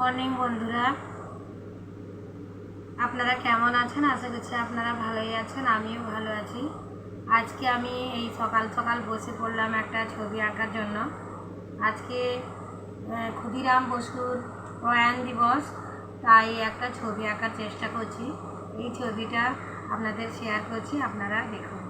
Morning বন্ধুরা। আপনারা কেমন আছেন? আশা করছি আপনারা ভালোই আছেন, আমিও ভালো আছি। আজকে আমি এই সকাল সকাল বসে পড়লাম একটা ছবি আঁকার জন্য। আজকে ক্ষুদিরাম বসুর প্রয়াণ দিবস, তাই একটা ছবি আঁকার চেষ্টা করছি। এই ছবিটা আপনাদের শেয়ার করছি, আপনারা দেখুন।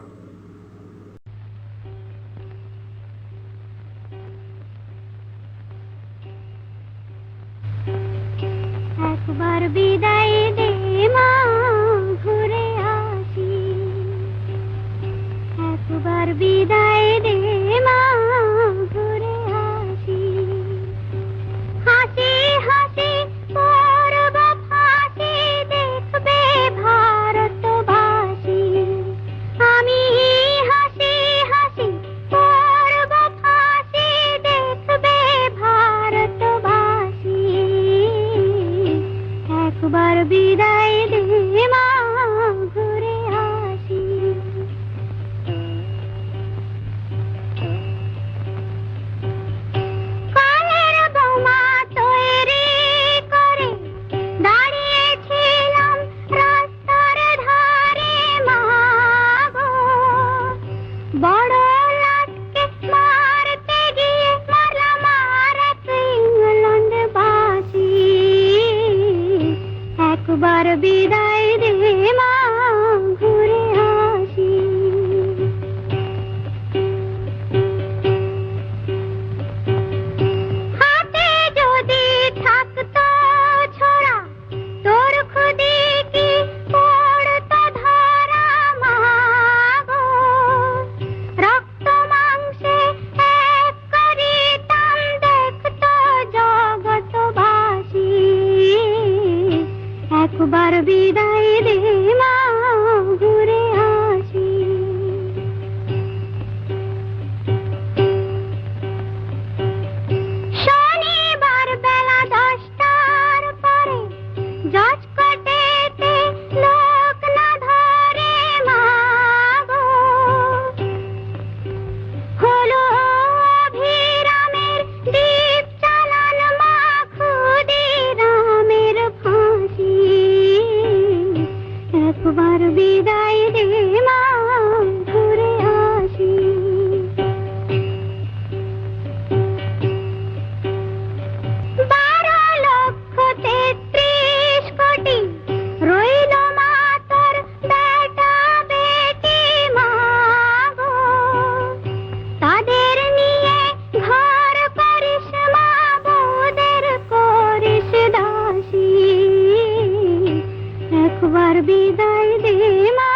বিদায় একবার বিদায় দে মা ಬಾರಬಿದಾಯಿದೆ एक बार विदाई दे माँ